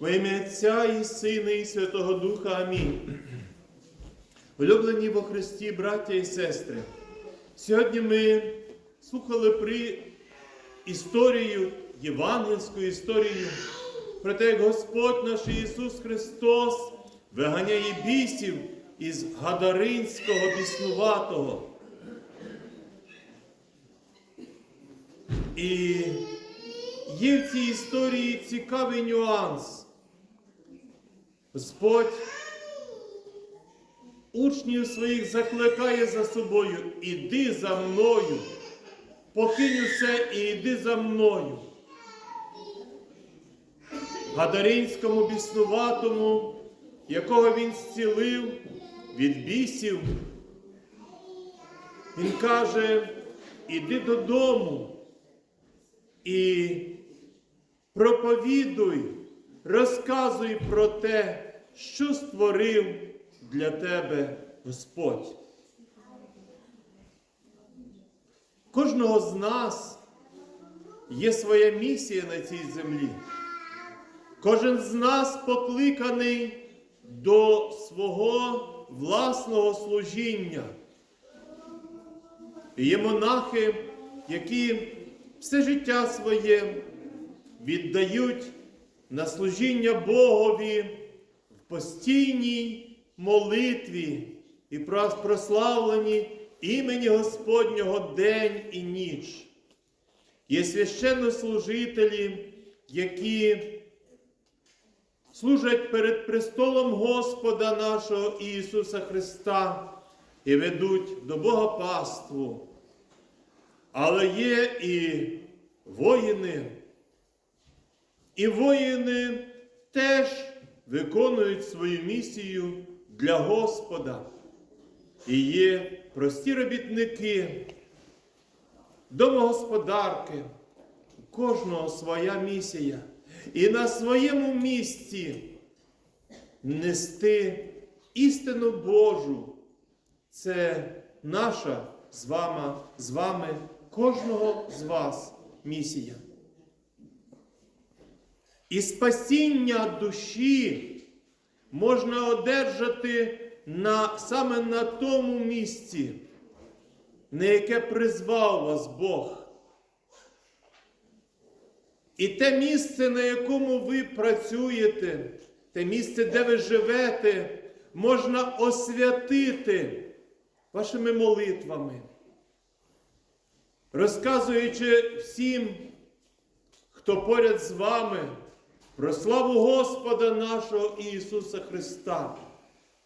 Во ім'я Отця і Сина, і Святого Духа. Амінь. Улюблені во Христі, браття і сестри, сьогодні ми слухали при історію, євангельську історію про те, як Господь наш Ісус Христос виганяє бісів із Гадаринського біснуватого. І є в цій історії цікавий нюанс. Господь учнів своїх закликає за собою, іди за мною, покинь усе і йди за мною. Гадаринському біснуватому, якого він зцілив від бісів, він каже, іди додому і проповідуй, розказуй про те, що створив для тебе Господь. Кожного з нас є своя місія на цій землі. Кожен з нас покликаний до свого власного служіння. Є монахи, які все життя своє віддають на служіння Богові в постійній молитві і прославленні імені Господнього день і ніч. Є священнослужителі, які служать перед престолом Господа нашого Ісуса Христа і ведуть до Бога паству. Але є і воїни, і воїни теж виконують свою місію для Господа. І є прості робітники, домогосподарки, у кожного своя місія. І на своєму місці нести істину Божу. Це наша з вами, з вами, кожного з вас місія. І спасіння душі можна одержати на, саме на тому місці, на яке призвав вас Бог. І те місце, на якому ви працюєте, те місце, де ви живете, можна освятити вашими молитвами, розказуючи всім, хто поряд з вами, про славу Господа нашого Ісуса Христа,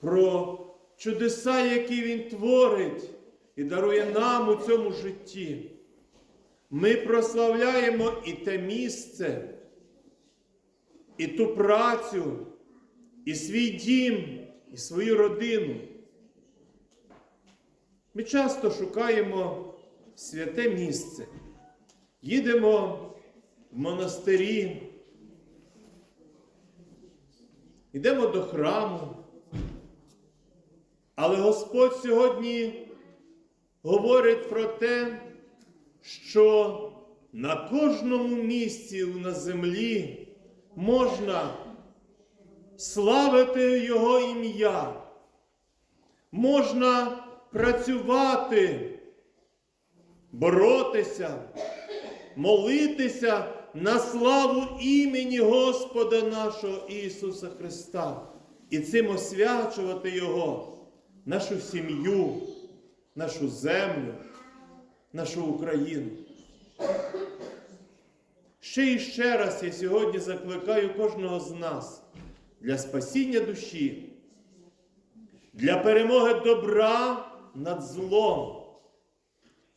про чудеса, які Він творить і дарує нам у цьому житті. Ми прославляємо і те місце, і ту працю, і свій дім, і свою родину. Ми часто шукаємо святе місце, їдемо в монастирі, йдемо до храму. Але Господь сьогодні говорить про те, що на кожному місці на землі можна славити Його ім'я, можна працювати, боротися, молитися на славу імені Господа нашого Ісуса Христа і цим освячувати Його, нашу сім'ю, нашу землю нашу Україну. Ще і ще раз я сьогодні закликаю кожного з нас для спасіння душі, для перемоги добра над злом.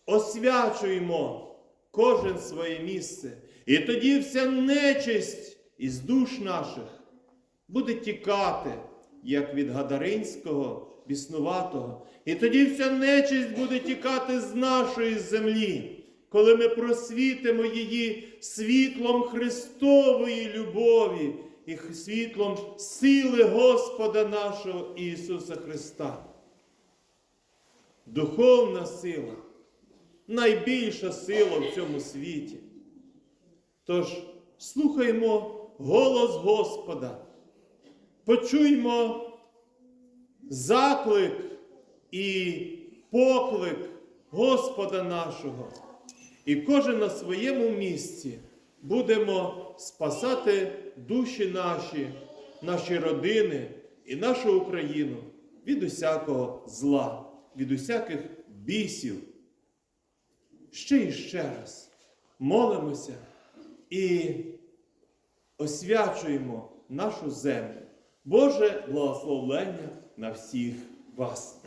Освячуємо кожен своє місце. І тоді вся нечисть із душ наших буде тікати, як від Гадаринського біснуватого. І тоді вся нечисть буде тікати з нашої землі, коли ми просвітимо її світлом Христової любові і світлом сили Господа нашого Ісуса Христа. Духовна сила, найбільша сила в цьому світі. Тож слухаймо голос Господа, почуймо заклик і поклик Господа нашого. І кожен на своєму місці будемо спасати душі наші, наші родини і нашу Україну від усякого зла, від усяких бісів. Ще і ще раз молимося і освячуємо нашу землю. Боже благословлення на всіх вас.